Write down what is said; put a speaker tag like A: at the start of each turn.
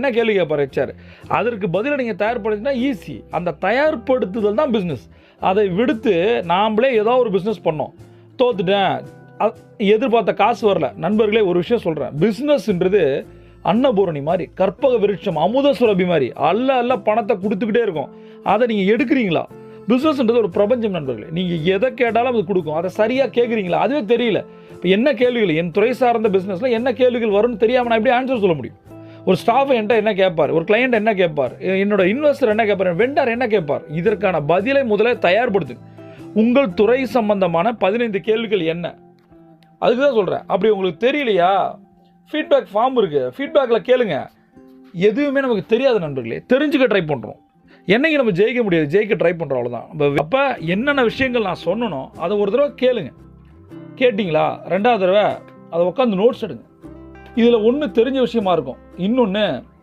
A: என்ன கேள்வி கேட்பார் ஹெச்ஆர் அதற்கு பதிலை நீங்கள் தயார்படுத்தினா ஈஸி அந்த தயார்படுத்துதல் தான் பிஸ்னஸ் அதை விடுத்து நாம்ளே ஏதோ ஒரு பிஸ்னஸ் பண்ணோம். தோத்துட்டேன். எதிர்பார்த்த காசு வரல. நண்பர்களே ஒரு விஷயம் சொல்கிறேன் பிஸ்னஸ்ன்றது அன்னபூரணி மாதிரி கற்பக விருட்சம் அமுத சுரபி மாதிரி. அல்ல அல்ல பணத்தை கொடுத்துக்கிட்டே இருக்கும். அதை நீங்கள் எடுக்கிறீங்களா? பிஸ்னஸ்ன்றது ஒரு பிரபஞ்சம் நண்பர்களே. நீங்கள் எதை கேட்டாலும் அது கொடுக்கும். அதை சரியாக கேட்குறீங்களா? அதுவே தெரியல. இப்போ என்ன கேள்விகள்? என் துறை சார்ந்த பிஸ்னஸில் என்ன கேள்விகள் வரும்னு தெரியாமல் நான் எப்படி ஆன்சர் சொல்ல முடியும்? ஒரு ஸ்டாஃப் என்கிட்ட என்ன கேட்பார்? ஒரு கிளையண்ட் என்ன கேட்பார்? என்னோட இன்வெஸ்டர் என்ன கேட்பார்? வெண்டார் என்ன கேட்பார்? இதற்கான பதிலை முதல்ல தயார்படுத்து. உங்கள் துறை சம்பந்தமான பதினைந்து கேள்விகள் என்ன? அதுக்கு தான் சொல்கிறேன் அப்படி உங்களுக்கு தெரியலையா? ஃபீட்பேக் ஃபார்ம் இருக்குது ஃபீட்பேக்கில் கேளுங்க. எதுவுமே நமக்கு தெரியாத நண்பர்களே. தெரிஞ்சுக்க ட்ரை பண்ணுறோம் என்னைக்கு நம்ம ஜெயிக்க முடியாது ஜெயிக்க ட்ரை பண்ணுறோம் அவ்வளோதான் அப்போ என்னென்ன விஷயங்கள் நான் சொன்னனோ அதை ஒரு தடவை கேளுங்க. கேட்டிங்களா? ரெண்டாவது தடவை அதை உட்காந்து நோட்ஸ் எடுங்க. இதில் ஒன்று தெரிஞ்ச விஷயமா இருக்கும். இன்னொன்று